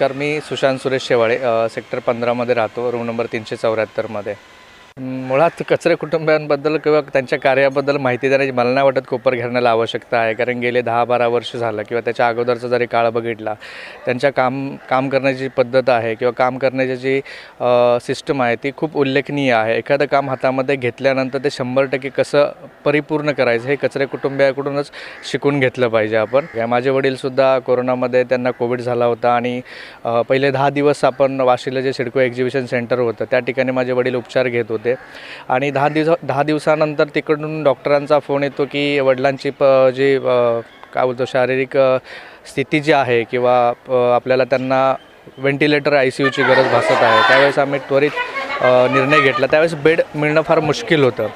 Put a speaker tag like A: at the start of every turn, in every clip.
A: नमस्कार मी सुशांत सुरेश शेवाळे सेक्टर पंधरामध्ये राहतो रूम नंबर तीनशे चौऱ्याहत्तरमध्ये. मुळात कचरे कुटुंबियांबद्दल किंवा त्यांच्या कार्याबद्दल माहिती देण्याची मला नाही वाटत कोपर घेण्याला आवश्यकता आहे. कारण गेले दहा बारा वर्ष झालं किंवा त्याच्या अगोदरचा जरी काळ बघितला त्यांच्या काम काम करण्याची पद्धत आहे किंवा काम करण्याची जी सिस्टम आहे ती खूप उल्लेखनीय आहे. एखादं काम हातामध्ये घेतल्यानंतर ते शंभर टक्के कसं परिपूर्ण करायचं हे कचरे कुटुंबियाकडूनच शिकून घेतलं पाहिजे आपण. माझे वडीलसुद्धा कोरोनामध्ये त्यांना कोविड झाला होता आणि पहिले दहा दिवस आपण वाशीला जे सिडको एक्झिबिशन सेंटर होतं. त्या ठिकाणी माझे वडील उपचार घेत होते. आणि दहा दिवस दहा दिवसानंतर तिकडून डॉक्टरांचा फोन येतो की वडिलांची प जी काय बोलतो शारीरिक स्थिती जी आहे किंवा आपल्याला त्यांना व्हेंटिलेटर आय सी यूची गरज भासत आहे त्यावेळेस आम्ही त्वरित निर्णय घेतला. त्यावेळेस बेड मिळणं फार मुश्किल होतं.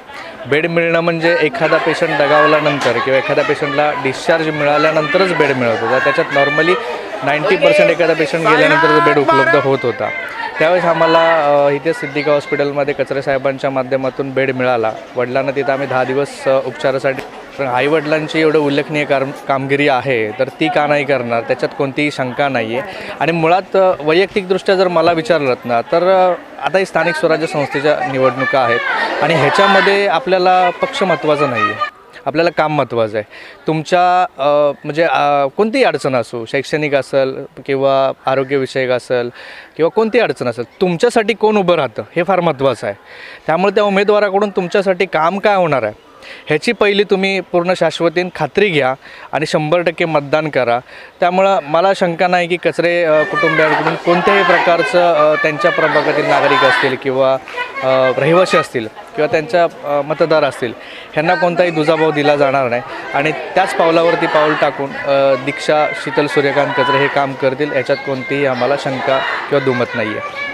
A: बेड मिळणं म्हणजे एखादा पेशंट दगावल्यानंतर किंवा एखाद्या पेशंटला डिस्चार्ज मिळाल्यानंतरच बेड मिळत होता. त्याच्यात नॉर्मली नाईंटी पर्सेंट एखादा पेशंट गेल्यानंतर बेड उपलब्ध होत होता. त्यावेळेस आम्हाला इथे सिद्धिका हॉस्पिटलमध्ये कचरे साहेबांच्या माध्यमातून बेड मिळाला. वडिलांना तिथं आम्ही दहा दिवस उपचारासाठी पण आईवडिलांची एवढं उल्लेखनीय काम कामगिरी आहे तर ती का नाही करणार? त्याच्यात कोणतीही शंका नाही आहे आणि मुळात वैयक्तिकदृष्ट्या जर मला विचारलं ना तर आता ही स्थानिक स्वराज्य संस्थेच्या निवडणुका आहेत. आणि ह्याच्यामध्ये आपल्याला पक्ष महत्त्वाचा नाही आहे आपल्याला काम महत्त्वाचं आहे. तुमच्या म्हणजे कोणतीही अडचण असो शैक्षणिक असेल किंवा आरोग्यविषयक असेल किंवा कोणती अडचण असेल तुमच्यासाठी कोण उभं राहतं हे फार महत्त्वाचं आहे. त्यामुळे त्या उमेदवाराकडून तुमच्यासाठी काम काय होणार आहे? ह्याची पहिली तुम्ही पूर्ण शाश्वतीन खात्री घ्या आणि शंभर टक्के मतदान करा. त्यामुळं मला शंका नाही की कचरे कुटुंबियांकडून कोणत्याही प्रकारचं त्यांच्या प्रभागातील नागरिक असतील किंवा रहिवासी असतील किंवा त्यांच्या मतदार असतील ह्यांना कोणताही दुजाभाव दिला जाणार नाही. आणि त्याच पावलावरती पाऊल टाकून दीक्षा शीतल सूर्यकांत कचरे हे काम करतील याच्यात कोणतीही आम्हाला शंका किंवा दुमत नाही आहे